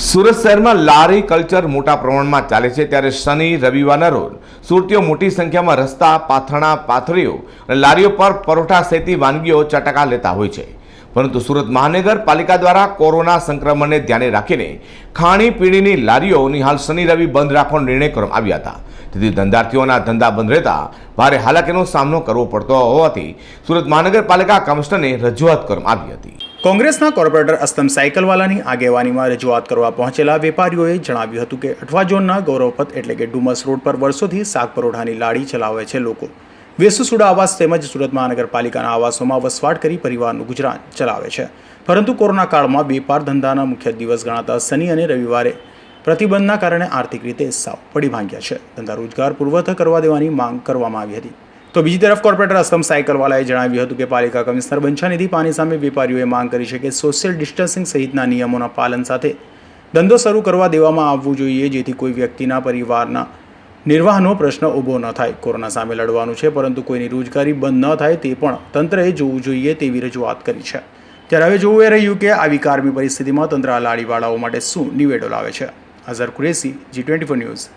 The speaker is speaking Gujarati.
સુરત શહેરમાં લારી કલ્ચર મોટા પ્રમાણમાં ચાલે છે ત્યારે શનિ, રવિવારના રોજ સુરતીઓ મોટી સંખ્યામાં રસ્તા, પાથરણા, પાથરીઓ અને લારીઓ પર પરોઠા સહિતની વાનગીઓ ચટકા લેતા હોય છે. પરંતુ સુરત મહાનગરપાલિકા દ્વારા કોરોના સંક્રમણને ધ્યાને રાખીને ખાણીપીણીની લારીઓની હાલ શનિ, રવિ બંધ રાખવાનો નિર્ણય કરવામાં આવ્યા હતા. તેથી ધંધાર્થીઓના ધંધા બંધ રહેતા ભારે હાલાકીનો સામનો કરવો પડતો હોવાથી સુરત મહાનગરપાલિકા કમિશનરને રજૂઆત કરવામાં આવી હતી. કોંગ્રેસના કોર્પોરેટર અસ્તમ સાયકલવાલાની આગેવાનીમાં રજૂઆત કરવા પહોંચેલા વેપારીઓએ જણાવ્યું હતું કે અઠવા ઝોનના ગૌરવપથ એટલે કે ડુમસ રોડ પર વર્ષોથી શાક પરોઠાની લાડી ચલાવે છે લોકો. વેસુસુડા આવાસ તેમજ સુરત મહાનગરપાલિકાના આવાસોમાં વસવાટ કરી પરિવારનું ગુજરાન ચલાવે છે. પરંતુ કોરોના કાળમાં વેપાર ધંધાના મુખ્ય દિવસ ગણાતા શનિ અને રવિવારે પ્રતિબંધના કારણે આર્થિક રીતે સાવ પડી ભાંગ્યા છે. ધંધા રોજગાર પુરવઠા કરવા દેવાની માંગ કરવામાં આવી હતી. તો બીજી તરફ કોર્પોરેટર અસ્તમ સાયકલવાલાએ જણાવ્યું હતું કે પાલિકા કમિશનર બંછાનિધિ પાની સામે વેપારીઓએ માંગ કરી છે કે સોશિયલ ડિસ્ટન્સિંગ સહિતના નિયમોના પાલન સાથે ધંધો શરૂ કરવા દેવામાં આવવું જોઈએ, જેથી કોઈ વ્યક્તિના પરિવારના નિર્વાહનો પ્રશ્ન ઊભો ન થાય. કોરોના સામે લડવાનું છે, પરંતુ કોઈની રોજગારી બંધ ન થાય તે પણ તંત્રએ જોવું જોઈએ તેવી રજૂઆત કરી છે. ત્યારે હવે જોવું એ રહ્યું કે આવી કારમી પરિસ્થિતિમાં તંત્ર આ લાડીવાળાઓ માટે શું નિવેડો લાવે છે. Azhar Qureshi, G twenty news.